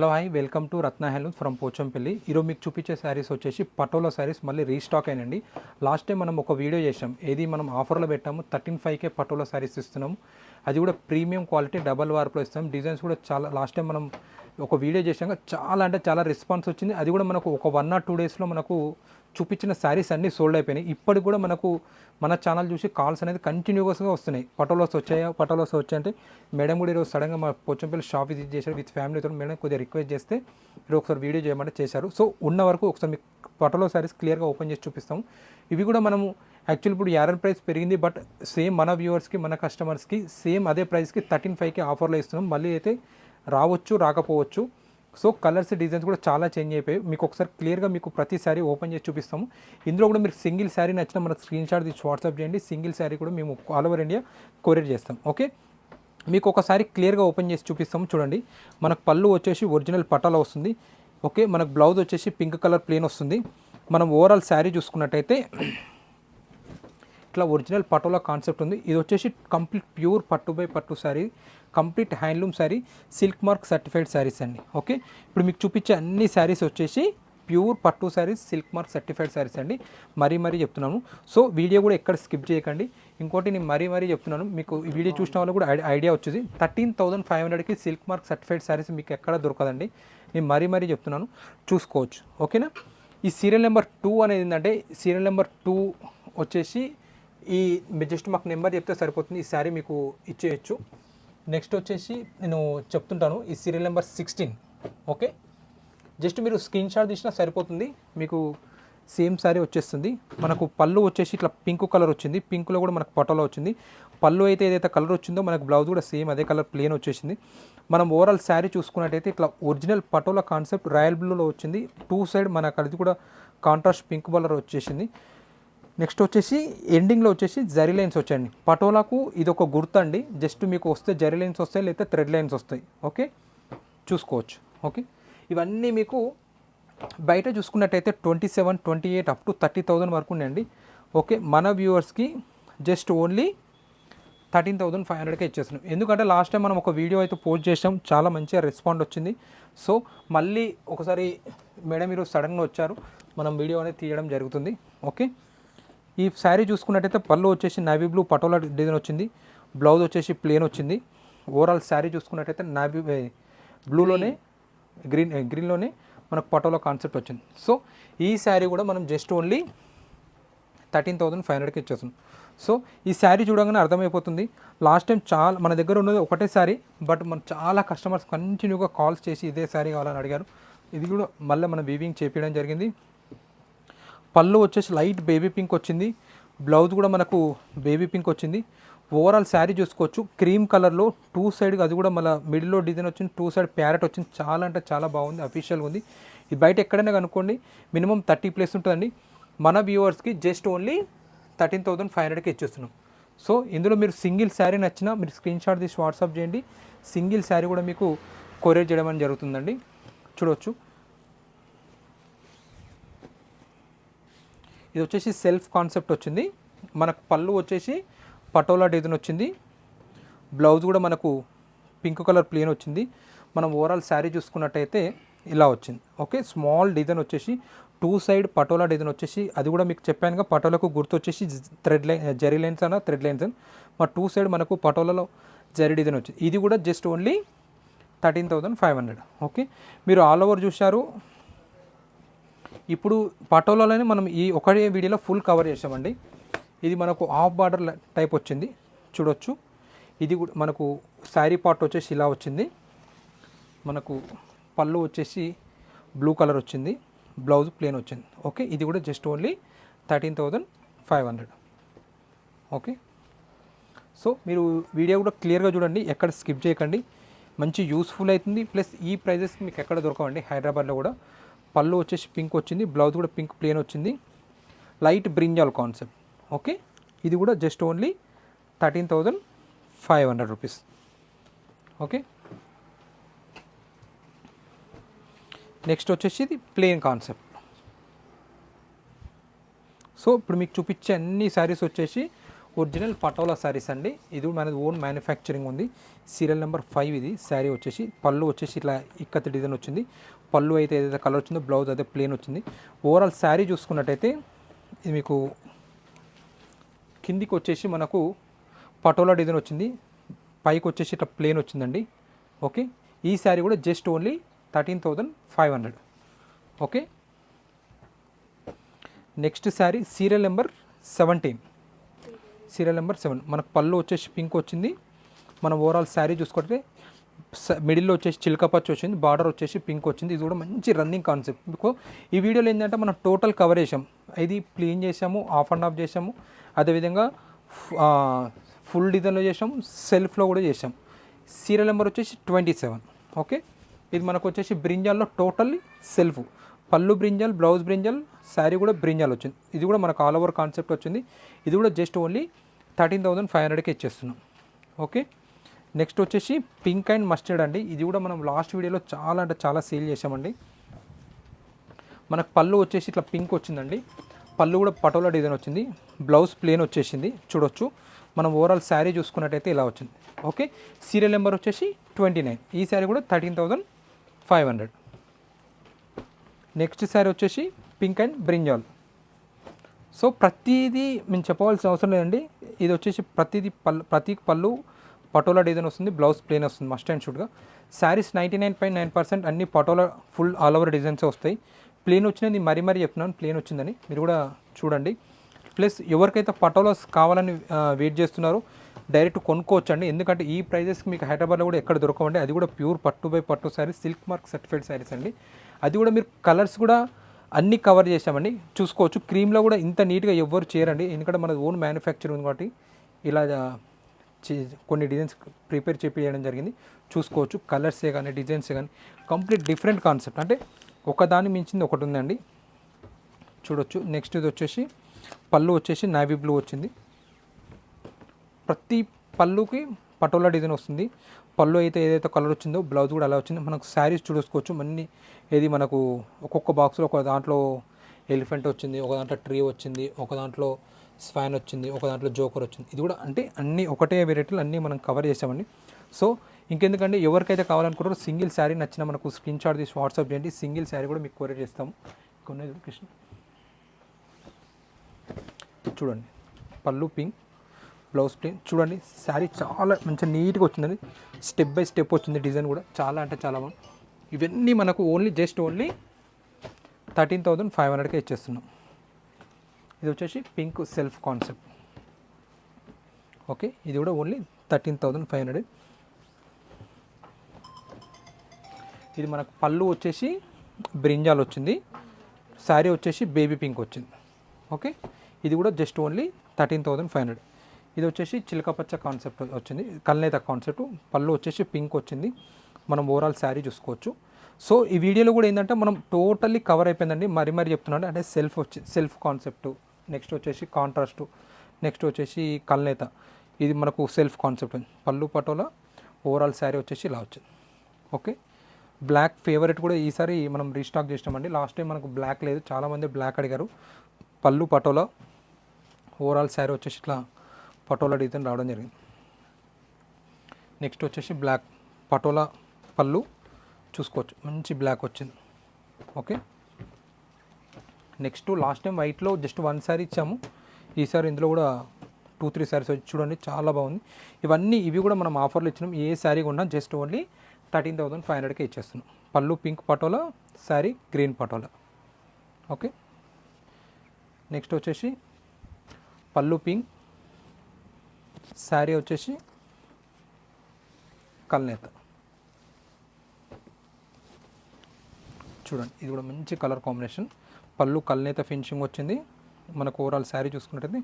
Hello hi. Welcome to Ratna handlooms from Pochampally. ఈరోజు మీకు చూపించే శారీస్ వచ్చేసి పటోలా శారీస్ మళ్ళీ రీస్టాక్ అయినండి. లాస్ట్ టైం మనం ఒక వీడియో చేసాం ఏది మనం ఆఫర్లో పెట్టాము థర్టీన్ ఫైవ్కే పటోలా శారీస్ ఇస్తున్నాము అది కూడా ప్రీమియం క్వాలిటీ డబల్ వార్పులో ఇస్తాం. డిజైన్స్ కూడా చాలా లాస్ట్ టైం మనం ఒక వీడియో చేసాక చాలా అంటే చాలా రెస్పాన్స్ వచ్చింది. అది కూడా మనకు ఒక వన్ ఆర్ టూ డేస్లో మనకు చూపించిన శారీస్ అన్నీ సోల్డ్ అయిపోయినాయి. ఇప్పటికి కూడా మనకు మన ఛానల్ చూసి కాల్స్ అనేది కంటిన్యూస్గా వస్తున్నాయి. పటోలోస్ వచ్చాయా? పటోలోస్ వచ్చాయంటే మేడం కూడా ఈరోజు సడన్గా మా పోచంపల్లి షాప్ విజిట్ చేశారు. విత్ ఫ్యామిలీతో మేడం కొద్దిగా రిక్వెస్ట్ చేస్తే మీరు ఒకసారి వీడియో చేయమంటే చేశారు. సో ఉన్న వరకు ఒకసారి మీకు పటోలో శారీస్ క్లియర్గా ఓపెన్ చేసి చూపిస్తాము. ఇవి కూడా మనము యాక్చువల్ ఇప్పుడు యారన్ ప్రైస్ పెరిగింది బట్ సేమ్ మన వ్యూవర్స్కి మన కస్టమర్స్కి సేమ్ అదే ప్రైస్కి థర్టీన్ ఫైవ్కి ఆఫర్లో ఇస్తున్నాం. మళ్ళీ అయితే రావచ్చు రాకపోవచ్చు. సో కలర్స్ డిజైన్స్ కూడా చాలా చేంజ్ అయిపోయాయి. మీకు ఒకసారి క్లియర్గా మీకు ప్రతి శారీ ఓపెన్ చేసి చూపిస్తాము. ఇందులో కూడా మీరు సింగిల్ శారీ నచ్చిన మనకు స్క్రీన్ షాట్ తీసి వాట్సాప్ చేయండి. సింగిల్ శారీ కూడా మేము ఆల్ ఓవర్ ఇండియా కొరియర్ చేస్తాం. ఓకే? మీకు ఒకసారి క్లియర్గా ఓపెన్ చేసి చూపిస్తాము. చూడండి. మనకు పళ్ళు వచ్చేసి ఒరిజినల్ పటాలో వస్తుంది. ఓకే? మనకు బ్లౌజ్ వచ్చేసి పింక్ కలర్ ప్లేన్ వస్తుంది. మనం ఓవరాల్ శారీ చూసుకున్నట్టయితే ఇట్లా ఒరిజినల్ పటోలా కాన్సెప్ట్ ఉంది. ఇది వచ్చేసి కంప్లీట్ ప్యూర్ పట్టు బై పట్టు sari complete handloom sari silk mark certified saris అండి. ఓకే? ఇప్పుడు మీకు చూపించే అన్ని శారీస్ వచ్చేసి ప్యూర్ పట్టు saris silk mark certified saris అండి. మరీ మరీ చెప్తున్నాను. సో వీడియో కూడా ఎక్కడ స్కిప్ చేయకండి. ఇంకోటి నేను మరీ మరీ చెప్తున్నాను. మీకు ఈ వీడియో చూసిన వాళ్ళు కూడా ఐ- ఐడియా వచ్చేది. థర్టీన్ థౌసండ్ ఫైవ్ హండ్రెడ్కి సిల్క్ మార్క్ సర్టిఫైడ్ శారీస్ మీకు ఎక్కడ దొరకదండి. నేను మరీ మరీ చెప్తున్నాను. చూసుకోవచ్చు. ఓకేనా? ఈ సీరియల్ నెంబర్ టూ అనేది ఏంటంటే సీరియల్ నెంబర్ టూ వచ్చేసి ఈ జస్ట్ మాకు నెంబర్ చెప్తే సరిపోతుంది. ఈ శారీ మీకు ఇచ్చేయచ్చు. నెక్స్ట్ వచ్చేసి నేను చెప్తుంటాను. ఈ serial number sixteen okay just మీరు స్క్రీన్ షాట్ తీసినా సరిపోతుంది. మీకు సేమ్ శారీ వచ్చేస్తుంది. మనకు పళ్ళు వచ్చేసి ఇట్లా పింక్ కలర్ వచ్చింది. పింక్లో కూడా మనకు పటోలో వచ్చింది. పళ్ళు అయితే ఏదైతే కలర్ వచ్చిందో మనకు బ్లౌజ్ కూడా సేమ్ అదే కలర్ ప్లేన్ వచ్చేసింది. మనం ఓవరాల్ శారీ చూసుకున్నట్టయితే ఇట్లా ఒరిజినల్ పటోల కాన్సెప్ట్ రాయల్ బ్లూలో వచ్చింది. టూ సైడ్ మనకు అది కూడా కాంట్రాస్ట్ పింక్ కలర్ వచ్చేసింది. నెక్స్ట్ వచ్చేసి ఎండింగ్లో వచ్చేసి జరీ లైన్స్ వచ్చాయండి. పటోలాకు ఇది ఒక గుర్తు అండి జస్ట్ మీకు వస్తే జరీ లైన్స్ వస్తాయి లేకపోతే థ్రెడ్ లైన్స్ వస్తాయి. ఓకే? చూసుకోవచ్చు. ఓకే? ఇవన్నీ మీకు బయట చూసుకున్నట్టయితే twenty seven twenty eight up to thirty thousand వరకు ఉన్నాయండి. ఓకే? మన వ్యూవర్స్కి just only thirteen thousand five హండ్రెడ్కే ఇచ్చేస్తున్నాం. ఎందుకంటే లాస్ట్ టైం మనం ఒక వీడియో అయితే పోస్ట్ చేసాం చాలా మంచిగా రెస్పాండ్ వచ్చింది. సో మళ్ళీ ఒకసారి మేడం మీరు సడన్గా వచ్చారు. మనం వీడియో అనేది తీయడం జరుగుతుంది. ఓకే? ఈ శారీ చూసుకున్నట్టయితే పళ్ళు వచ్చేసి నావీ బ్లూ పటోలా డిజైన్ వచ్చింది. బ్లౌజ్ వచ్చేసి ప్లేన్ వచ్చింది. ఓవరాల్ శారీ చూసుకున్నట్టయితే నావీ బ్లూలోనే గ్రీన్ గ్రీన్లోనే మనకు పటోలా కాన్సెప్ట్ వచ్చింది. సో ఈ శారీ కూడా మనం just only thirteen thousand five హండ్రెడ్కి ఇచ్చేస్తున్నాం. సో ఈ శారీ చూడగానే అర్థమైపోతుంది. లాస్ట్ టైం చాలా మన దగ్గర ఉన్నది ఒకటే శారీ బట్ మన చాలా కస్టమర్స్ కంటిన్యూగా కాల్స్ చేసి ఇదే శారీ కావాలని అడిగారు. ఇది కూడా మళ్ళీ మనం వీవింగ్ చేపించడం జరిగింది. పళ్ళు వచ్చేసి లైట్ బేబీ పింక్ వచ్చింది. బ్లౌజ్ కూడా మనకు బేబీ పింక్ వచ్చింది. ఓవరాల్ శారీ చూసుకోవచ్చు. క్రీమ్ కలర్లో టూ సైడ్ అది కూడా మళ్ళీ మిడిల్లో డిజైన్ వచ్చింది. టూ సైడ్ ప్యారెట్ వచ్చింది. చాలా అంటే చాలా బాగుంది. అఫీషియల్గా ఉంది. ఇది బయట ఎక్కడైనా కనుక్కోండి. మినిమం థర్టీ ప్లేస్ ఉంటుందండి. మన వ్యూవర్స్కి just only thirteen thousand five హండ్రెడ్కి ఇచ్చేస్తున్నాం. సో ఇందులో మీరు సింగిల్ శారీ నచ్చినా మీరు స్క్రీన్ షాట్ తీసి వాట్సాప్ చేయండి. సింగిల్ శారీ కూడా మీకు కొరియర్ చేయడం అని జరుగుతుందండి. చూడవచ్చు ఇది వచ్చేసి సెల్ఫ్ కాన్సెప్ట్ వచ్చింది. మనకు పళ్ళు వచ్చేసి పటోలా డిజైన్ వచ్చింది. బ్లౌజ్ కూడా మనకు పింక్ కలర్ ప్లేన్ వచ్చింది. మనం ఓవరాల్ శారీ చూసుకున్నట్టయితే ఇలా వచ్చింది. ఓకే స్మాల్ డిజైన్ వచ్చేసి టూ సైడ్ పటోలా డిజైన్ వచ్చేసి అది కూడా మీకు చెప్పానుగా పటోలకు గుర్తు వచ్చేసి థ్రెడ్ లైన్ జరీ లైన్స్ అన్న థ్రెడ్ లైన్స్. అని మా టూ సైడ్ మనకు పటోలలో జరీ డిజైన్ వచ్చింది ఇది కూడా just only thirteen thousand five hundred. Okay మీరు ఆల్ ఓవర్ చూశారు. ఇప్పుడు పటోలాలోనే మనం ఈ ఒకటే వీడియోలో ఫుల్ కవర్ చేసామండి ఇది మనకు హాఫ్ బార్డర్ టైప్ వచ్చింది. చూడొచ్చు. ఇది కూడా మనకు శారీ పార్ట్ వచ్చేసి ఇలా వచ్చింది. మనకు పళ్ళు వచ్చేసి బ్లూ కలర్ వచ్చింది. బ్లౌజ్ ప్లేన్ వచ్చింది. ఓకే ఇది కూడా just only thirteen thousand five hundred okay so మీరు వీడియో కూడా క్లియర్గా చూడండి. ఎక్కడ స్కిప్ చేయకండి. మంచి యూస్ఫుల్ అవుతుంది. ప్లస్ ఈ ప్రైజెస్ మీకు ఎక్కడ దొరకవండి? హైదరాబాద్లో కూడా. పళ్ళు వచ్చేసి పింక్ వచ్చింది బ్లౌజ్ కూడా పింక్ ప్లేన్ వచ్చింది. Light brinjal concept okay? ఇది కూడా just only thirteen thousand five hundred rupees okay? Next వచ్చేసి ఇది ప్లేన్ కాన్సెప్ట్. సో ఇప్పుడు మీకు చూపించే అన్ని శారీస్ వచ్చేసి ఒరిజినల్ పటోలా శారీస్ అండి. ఇది మనది ఓన్ మ్యానుఫ్యాక్చరింగ్ ఉంది. సీరియల్ నెంబర్ ఫైవ్ ఇది. శారీ వచ్చేసి పళ్ళు వచ్చేసి ఇట్లా ఇక్కత్ డిజైన్ వచ్చింది. పళ్ళు అయితే ఏదైతే కలర్ వచ్చిందో బ్లౌజ్ అయితే ప్లేన్ వచ్చింది. ఓవరాల్ శారీ చూసుకున్నట్టయితే ఇది మీకు కిందికి వచ్చేసి మనకు పటోలా డిజైన్ వచ్చింది. పైకి వచ్చేసి ఇట్లా ప్లేన్ వచ్చిందండి. ఓకే ఈ శారీ కూడా just only thirteen thousand five hundred okay next sari serial number seventeen serial number seven. మనకు పళ్ళు వచ్చేసి పింక్ వచ్చింది. మనం ఓవరాల్ శారీ చూసుకుంటే మిడిల్లో వచ్చేసి చిలకపచ్చి వచ్చింది బార్డర్ వచ్చేసి పింక్ వచ్చింది. ఇది కూడా మంచి రన్నింగ్ కాన్సెప్ట్ బికో ఈ వీడియోలో ఏంటంటే మనం టోటల్ కవర్ చేసాం ఇది క్లీన్ చేసాము ఆఫ్ అండ్ ఆఫ్ చేసాము అదేవిధంగా ఫుల్ డిజైన్లో చేసాము సెల్ఫ్లో కూడా చేసాం సీరియల్ నెంబర్ వచ్చేసి ట్వంటీ సెవెన్ ఓకే? ఇది మనకు వచ్చేసి బ్రింజాల్లో totally self pallu brinjal blouse brinjal sari కూడా బ్రింజల్ వచ్చింది. ఇది కూడా మనకు ఆల్ ఓవర్ కాన్సెప్ట్ వచ్చింది. ఇది కూడా just only thirteen thousand five హండ్రెడ్కి ఇచ్చేస్తున్నాం. ఓకే? నెక్స్ట్ వచ్చేసి పింక్ అండ్ మస్టర్డ్ అండి. ఇది కూడా మనం లాస్ట్ వీడియోలో చాలా అంటే చాలా సేల్ చేసామండి మనకు పళ్ళు వచ్చేసి ఇట్లా పింక్ వచ్చిందండి. పళ్ళు కూడా పటోలా డిజైన్ వచ్చింది. బ్లౌజ్ ప్లేన్ వచ్చేసింది. చూడొచ్చు. మనం ఓవరాల్ శారీ చూసుకున్నట్టయితే ఇలా వచ్చింది. ఓకే? సీరియల్ నెంబర్ వచ్చేసి ట్వంటీ నైన్. ఈ శారీ కూడా thirteen thousand five hundred. Next sari వచ్చేసి పింక్ అండ్ బ్రింజాల్. సో ప్రతిదీ మేము చెప్పవలసిన అవసరం లేదండి. ఇది వచ్చేసి ప్రతిదీ పళ్ళు ప్రతి పళ్ళు పటోలా డిజైన్ వస్తుంది బ్లౌజ్ ప్లేన్ వస్తుంది must and షూట్గా saris ninety nine point nine percent అన్ని patola full all over designs వస్తాయి. ప్లేన్ వచ్చినది మరీ మరీ చెప్తున్నాను ప్లేన్ వచ్చిందని మీరు కూడా చూడండి. ప్లస్ ఎవరికైతే పటోలాస్ కావాలని వెయిట్ చేస్తున్నారో డైరెక్ట్ కొనుక్కోవచ్చు అండి ఎందుకంటే ఈ ప్రైజెస్కి మీకు హైదరాబాద్లో కూడా ఎక్కడ దొరకవండి. అది కూడా ప్యూర్ పట్టు బై పట్టు sari silk mark certified saris అండి. అది కూడా మీరు కలర్స్ కూడా అన్ని కవర్ చేసామండి చూసుకోవచ్చు. క్రీమ్లో కూడా ఇంత నీట్గా ఎవ్వరు చేయరండి. ఎందుకంటే మనది ఓన్ మ్యానుఫ్యాక్చర్ ఉంది కాబట్టి ఇలా చే- కొన్ని డిజైన్స్ ప్రిపేర్ చేపించడం జరిగింది. చూసుకోవచ్చు. కలర్సే కానీ డిజైన్సే కానీ కంప్లీట్ డిఫరెంట్ కాన్సెప్ట్. అంటే ఒకదాని మించింది ఒకటి ఉందండి. చూడొచ్చు. నెక్స్ట్ ఇది వచ్చేసి పళ్ళు వచ్చేసి నావీ బ్లూ వచ్చింది. ప్రతి పళ్ళుకి పటోలా డిజైన్ వస్తుంది. పళ్ళు అయితే ఏదైతే కలర్ వచ్చిందో బ్లౌజ్ కూడా అలా వచ్చింది. మనకు శారీస్ చూసుకోవచ్చు మన్ని ఏది మనకు ఒక్కొక్క బాక్స్లో ఒక దాంట్లో ఎలిఫెంట్ వచ్చింది ఒక దాంట్లో ట్రీ వచ్చింది ఒక దాంట్లో స్వాన్ వచ్చింది ఒక దాంట్లో జోకర్ వచ్చింది. ఇది కూడా అంటే అన్నీ ఒకటే వెరైటీలు అన్నీ మనం కవర్ చేసామండి. సో ఇంకెందుకంటే ఎవరికైతే కావాలనుకుంటారో సింగిల్ శారీ నచ్చిన మనకు స్క్రీన్ షాట్ తీసి వాట్సాప్ చేయండి. సింగిల్ శారీ కూడా మీకు కొరియర్ చేస్తాము. కొన్ని కృష్ణ. చూడండి పళ్ళు పింక్ బ్లౌజ్ ప్లేన్ చూడండి శారీ చాలా మంచిగా నీట్గా వచ్చిందండి. స్టెప్ బై స్టెప్ వచ్చింది డిజైన్ కూడా. చాలా అంటే చాలా బాగుంది. ఇవన్నీ మనకు only just only thirteen thousand five హండ్రెడ్కే ఇచ్చేస్తున్నాం. ఇది వచ్చేసి పింక్ సెల్ఫ్ కాన్సెప్ట్ ఓకే ఇది కూడా only thirteen thousand five hundred ఇది మనకు పళ్ళు వచ్చేసి బ్రింజాల్ వచ్చింది. శారీ వచ్చేసి బేబీ పింక్ వచ్చింది. ఓకే ఇది కూడా just only thirteen thousand five hundred. ఇది వచ్చేసి చిలకపచ్చ కాన్సెప్ట్ వచ్చింది. కల్నేత కాన్సెప్ట్ పళ్ళు వచ్చేసి పింక్ వచ్చింది. మనం ఓవరాల్ శారీ చూసుకోవచ్చు. సో ఈ వీడియోలో కూడా ఏంటంటే మనం టోటల్లీ కవర్ అయిపోయిందండి. మరి మరి చెప్తున్నాను. అంటే సెల్ఫ్ వచ్చి సెల్ఫ్ కాన్సెప్ట్ నెక్స్ట్ వచ్చేసి కాంట్రాస్ట్ నెక్స్ట్ వచ్చేసి కల్నేత. ఇది మనకు సెల్ఫ్ కాన్సెప్ట్ ఉంది పళ్ళు పటోలా ఓవరాల్ శారీ వచ్చేసి ఇలా వచ్చింది. ఓకే బ్లాక్ ఫేవరెట్ కూడా ఈసారి మనం రీస్టాక్ చేసినామండి. లాస్ట్ టైం మనకు బ్లాక్ లేదు. చాలామంది బ్లాక్ అడిగారు. పళ్ళు పటోలా ఓవరాల్ శారీ వచ్చేసి ఇట్లా పటోలా డిజైన్ రావడం జరిగింది. నెక్స్ట్ వచ్చేసి బ్లాక్ పటోలా పళ్ళు చూసుకోవచ్చు. మంచి బ్లాక్ వచ్చింది. ఓకే నెక్స్ట్ లాస్ట్ టైం వైట్లో జస్ట్ వన్ శారీ ఇచ్చాము. ఈసారి ఇందులో కూడా టూ త్రీ శారీస్ వచ్చి చూడండి చాలా బాగుంది. ఇవన్నీ ఇవి కూడా మనం ఆఫర్లు ఇచ్చినాం. ఏ శారీ కొన్నా just only thirteen thousand five హండ్రెడ్కే ఇచ్చేస్తున్నాం. Pallu pink patola sari green patola. Okay next వచ్చేసి పళ్ళు పింక్ శారీ వచ్చేసి కల్నేత. చూడండి ఇది కూడా మంచి కలర్ కాంబినేషన్. పళ్ళు కల్నేత ఫినిషింగ్ వచ్చింది. మనకు ఓవరాల్ శారీ చూసుకున్నట్టయితే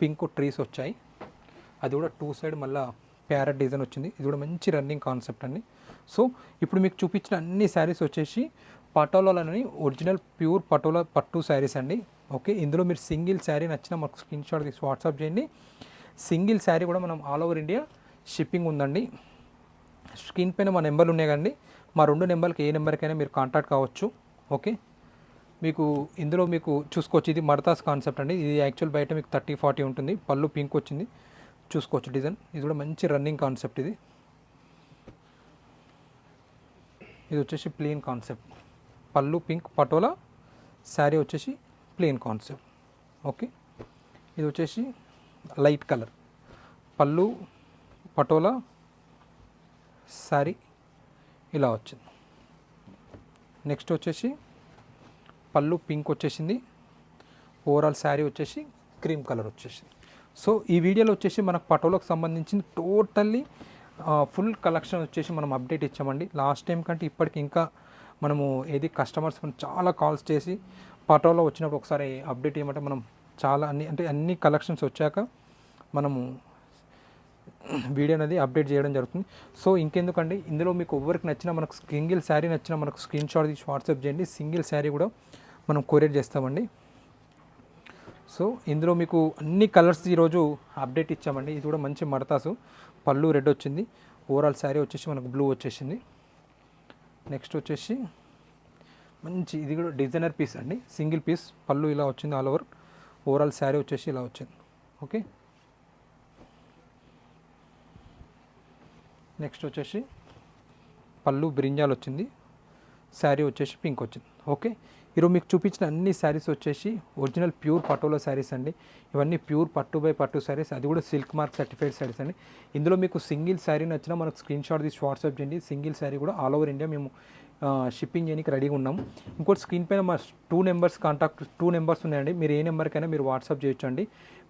పింక్ ట్రీస్ వచ్చాయి. అది కూడా టూ సైడ్ మళ్ళీ ప్యారెట్ డిజైన్ వచ్చింది. ఇది కూడా మంచి రన్నింగ్ కాన్సెప్ట్ అండి. సో ఇప్పుడు మీకు చూపించిన అన్ని శారీస్ వచ్చేసి పటోలాలని ఒరిజినల్ ప్యూర్ పటోలా పట్టు శారీస్ అండి. ఓకే ఇందులో మీరు సింగిల్ శారీ నచ్చిన మాకు స్క్రీన్ షాట్ తీసి వాట్సాప్ చేయండి. సింగిల్ శారీ కూడా మనం ఆల్ ఓవర్ ఇండియా షిప్పింగ్ ఉందండి. స్క్రీన్ పైన మా నెంబర్లు ఉన్నాయి కండి మా రెండు నెంబర్కి ఏ నెంబర్కైనా మీరు కాంటాక్ట్ కావచ్చు. ఓకే మీకు ఇందులో మీకు చూసుకోవచ్చు. ఇది మడతాస్ కాన్సెప్ట్ అండి. ఇది యాక్చువల్ బయట మీకు థర్టీ ఫార్టీ ఉంటుంది. పళ్ళు పింక్ వచ్చింది. చూసుకోవచ్చు డిజైన్. ఇది కూడా మంచి రన్నింగ్ కాన్సెప్ట్ ఇది. ఇది వచ్చేసి ప్లెయిన్ కాన్సెప్ట్. పళ్ళు పింక్ పటోలా శారీ వచ్చేసి ప్లెయిన్ కాన్సెప్ట్ ఓకే ఇది వచ్చేసి లైట్ కలర్ పళ్ళు పటోలా శారీ ఇలా వచ్చింది. నెక్స్ట్ వచ్చేసి పళ్ళు పింక్ వచ్చేసింది. ఓవరాల్ శారీ వచ్చేసి క్రీమ్ కలర్ వచ్చేసింది. సో ఈ వీడియోలో వచ్చేసి మనకు పటోలకు సంబంధించిన టోటల్లీ ఫుల్ కలెక్షన్ వచ్చేసి మనం అప్డేట్ ఇచ్చామండి. లాస్ట్ టైం కంటే ఇప్పటికి ఇంకా మనము ఏది కస్టమర్స్ చాలా కాల్స్ చేసి పటోలో వచ్చినప్పుడు ఒకసారి అప్డేట్ ఇవ్వమంటే మనం చాలా అన్ని అంటే అన్ని కలెక్షన్స్ వచ్చాక మనము వీడియో అనేది అప్డేట్ చేయడం జరుగుతుంది. సో ఇంకెందుకండి ఇందులో మీకు ఎవరికి నచ్చినా మనకు సింగిల్ శారీ నచ్చినా మనకు స్క్రీన్ షాట్ తీసి వాట్సాప్ చేయండి. సింగిల్ శారీ కూడా మనం కొరియర్ చేస్తామండి. సో ఇందులో మీకు అన్ని కలర్స్ ఈరోజు అప్డేట్ ఇచ్చామండి. ఇది కూడా మంచి మడతాసు. పళ్ళు రెడ్ వచ్చింది. ఓవరాల్ శారీ వచ్చేసి మనకు బ్లూ వచ్చేసింది. నెక్స్ట్ వచ్చేసి మంచి ఇది కూడా డిజైనర్ పీస్ అండి. సింగిల్ పీస్ పళ్ళు ఇలా వచ్చింది ఆల్ ఓవర్. ఓవరాల్ శారీ వచ్చేసి ఇలా వచ్చింది. ఓకే? నెక్స్ట్ వచ్చేసి పళ్ళు బ్రింజాల్ వచ్చింది. శారీ వచ్చేసి పింక్ వచ్చింది. ఓకే? ఈరోజు మీకు చూపించిన అన్ని శారీస్ వచ్చేసి ఒరిజినల్ ప్యూర్ పట్టులో శారీస్ అండి. ఇవన్నీ ప్యూర్ పట్టు బై పట్టు శారీస్. అది కూడా సిల్క్ మార్క్ సర్టిఫైడ్ శారీస్ అండి. ఇందులో మీకు సింగిల్ శారీ నచ్చినా మనకు స్క్రీన్ షాట్ తీసి వాట్సాప్ చేయండి. సింగిల్ శారీ కూడా ఆల్ ఓవర్ ఇండియా మేము షిప్పింగ్ చేయడానికి రెడీగా ఉన్నాం. ఇంకోటి స్క్రీన్ పైన మా two numbers contact two numbers ఉన్నాయండి. మీరు ఏ నెంబర్కైనా మీరు వాట్సాప్ చేయొచ్చు అండి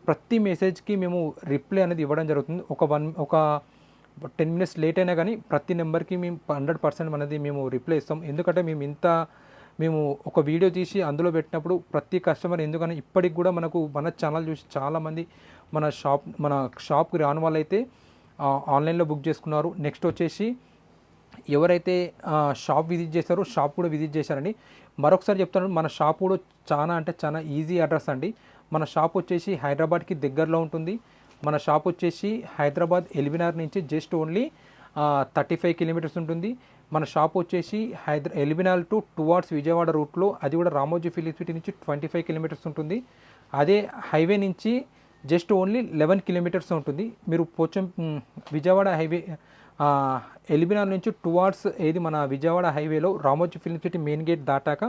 ప్రతి మెసేజ్కి మేము రిప్లై అనేది ఇవ్వడం జరుగుతుంది. ఒక వన్ ఒక టెన్ మినిట్స్ లేట్ అయినా కానీ ప్రతి నెంబర్కి మేము హండ్రెడ్ పర్సెంట్ అనేది మేము రిప్లై ఇస్తాం. ఎందుకంటే మేము ఇంత మేము ఒక వీడియో తీసి అందులో పెట్టినప్పుడు ప్రతి కస్టమర్ ఎందుకని ఇప్పటికి కూడా మనకు మన ఛానల్ చూసి చాలామంది మన షాప్ మన షాప్కి రాని వాళ్ళైతే ఆన్లైన్లో బుక్ చేసుకున్నారు. నెక్స్ట్ వచ్చేసి ఎవరైతే షాప్ విజిట్ చేశారో షాప్ కూడా విజిట్ చేశారండి. మరొకసారి చెప్తాను మన షాప్ కూడా చాలా అంటే చాలా ఈజీ అడ్రస్ అండి. మన షాప్ వచ్చేసి హైదరాబాద్కి దగ్గరలో ఉంటుంది. మన షాప్ వచ్చేసి హైదరాబాద్ ఎల్బినార్ నుంచి just only thirty five kilometers ఉంటుంది. మన షాప్ వచ్చేసి హైదరా ఎల్బినార్ టు టువార్డ్స్ విజయవాడ రూట్లో అది కూడా రామోజీ ఫిలిం సిటీ నుంచి ట్వంటీ ఫైవ్ కిలోమీటర్స్ ఉంటుంది. అదే హైవే నుంచి జస్ట్ ఓన్లీ లెవెన్ కిలోమీటర్స్ ఉంటుంది. మీరు పోచం విజయవాడ హైవే ఎలిబినార్ నుంచి టువార్డ్స్ ఏది మన విజయవాడ హైవేలో Ramoji film city main gate దాటాక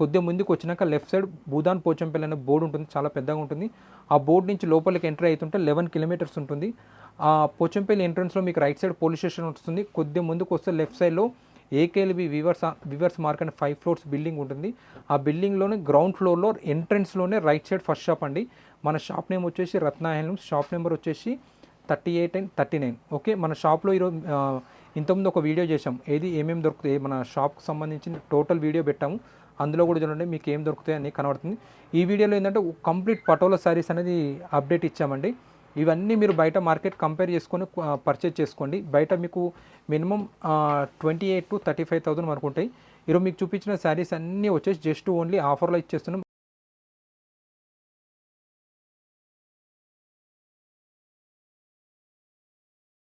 కొద్దిగా ముందుకు వచ్చినాక లెఫ్ట్ సైడ్ భూదాన్ పోచంపల్లి అనే బోర్డు ఉంటుంది చాలా పెద్దగా ఉంటుంది. ఆ బోర్డు నుంచి లోపలికి ఎంటర్ అవుతుంటే లెవెన్ కిలోమీటర్స్ ఉంటుంది. ఆ పోచంపల్లి ఎంట్రన్స్లో మీకు రైట్ సైడ్ పోలీస్ స్టేషన్ వస్తుంది. కొద్దిగా ముందుకు వస్తే లెఫ్ట్ సైడ్లో ఏకేఎల్బి వివర్స్ వివర్స్ మార్క్ అనే ఫైవ్ ఫ్లోర్స్ బిల్డింగ్ ఉంటుంది. ఆ బిల్డింగ్లోనే గ్రౌండ్ ఫ్లోర్లో ఎంట్రన్స్లోనే రైట్ సైడ్ ఫస్ట్ షాప్ అండి. మన షాప్ నేమ్ వచ్చేసి రత్న హ్యాండ్లూమ్స్ షాప్ నెంబర్ వచ్చేసి thirty eight and thirty nine. Okay మన షాప్లో ఈరోజు ఇంతకుముందు ఒక వీడియో చేసాం ఏది ఏమేమి దొరుకుతాయి మన షాప్కి సంబంధించిన టోటల్ వీడియో పెట్టాము. అందులో కూడా చూడండి మీకు ఏం దొరుకుతాయి అని కనబడుతుంది. ఈ వీడియోలో ఏంటంటే కంప్లీట్ పటోలా శారీస్ అనేది అప్డేట్ ఇచ్చామండి. ఇవన్నీ మీరు బయట మార్కెట్ కంపేర్ చేసుకొని పర్చేజ్ చేసుకోండి. బయట మీకు minimum twenty eight to thirty five thousand వరకు ఉంటాయి. ఈరోజు మీకు చూపించిన శారీస్ అన్నీ వచ్చేసి జస్ట్ ఓన్లీ ఆఫర్లో ఇచ్చేస్తున్నాం.